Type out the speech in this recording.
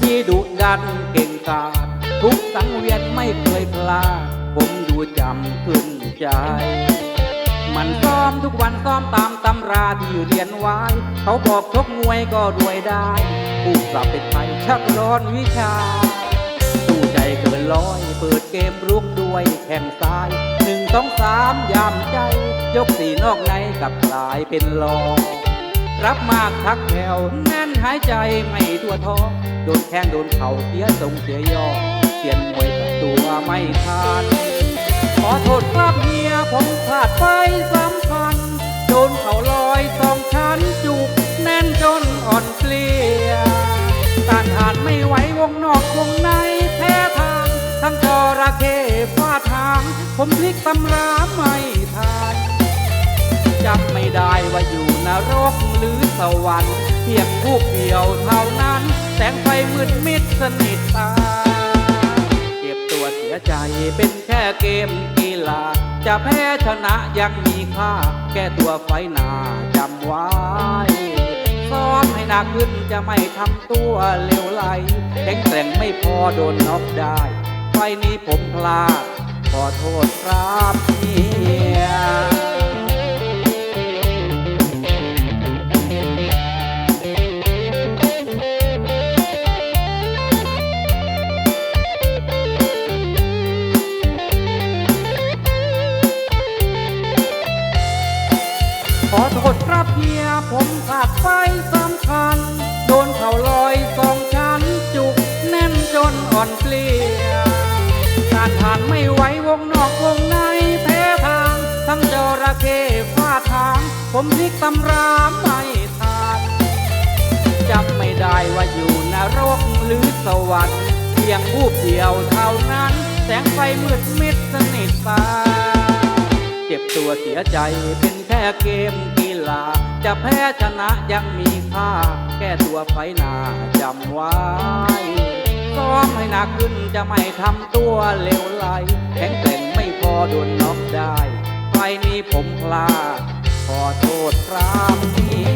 ที่ดุดันเก่งกาจทุกสังเวียนไม่เคยพลาดผมดูจำขึ้นใจ มันซ้อมทุกวันซ้อมตามตำราที่เรียนไว้ เขาบอกชกมวยก็รวยได้ผู้กลับเป็นไทยชักร้อนวิชาสู้ใจเกินร้อย เปิดเกมรุกด้วยแข่งซ้ายหนึ่งสองสามยามใจ ยกสี่นอกในกับกลายเป็นรองรับมากทักแถวแน่นหายใจไม่ทั่วท้อง โดนแข้งโดนเข่าเสียทรงเสียยอเสียนมวยกับตัวไม่ทันขอโทษครับเฮียผมพลาดไปสำคัญ โดนเขาลอยสองชั้นจุกแน่นจนอ่อนเปลียต้านทานไม่ไหววงนอกวงในแพ้ทาง ทั้งจระเข้ฟาดทาง ผมพลิกตำราไม่ทานจำไม่ได้ว่าอยู่นรกหรือสวรรค์ พียงผู้เดียวเท่านั้น แสงไฟมืดมิดสนิทตาเจ็บตัวเสียใจเป็นแค่เกมกีฬา จะแพ้ชนะยังมีค่า แก้ตัวไฟหนาจำไว้ซ้อมให้หนักขึ้นจะไม่ทำตัวเลวไหลแข็งแกร่งไม่พอโดนน็อกได้ ไฟนี้ผมพลาด ขอโทษครับเฮีย ขอโทษครับเฮียผมพลาดไปสำคัญ โดนเขาลอยสองชั้นจุกแน่นจนอ่อนเปลียการผ่านไม่ไหววงนอกวงในแพ้ทาง ทั้งจระเข้ฟาดทาง ผมพลิกตำราไม่ทานจำไม่ได้ว่าอยู่นรกหรือสวรรค์เพียงผู้เดียวเท่านั้น แสงไฟมืดมิดสนิทตาเจ็บตัวเสียใจเป็นแค่เกมกี ลา จะแพ้ชนะยังมีค่า แก้ตัวไฟหนาจำไว้ซ้อมให้หนักขึ้นจะไม่ทำตัวเลวไหลแข็งแกร่งไม่พอโดนน็อกได้ไฟนี้ผมพลาดขอโทษครับที่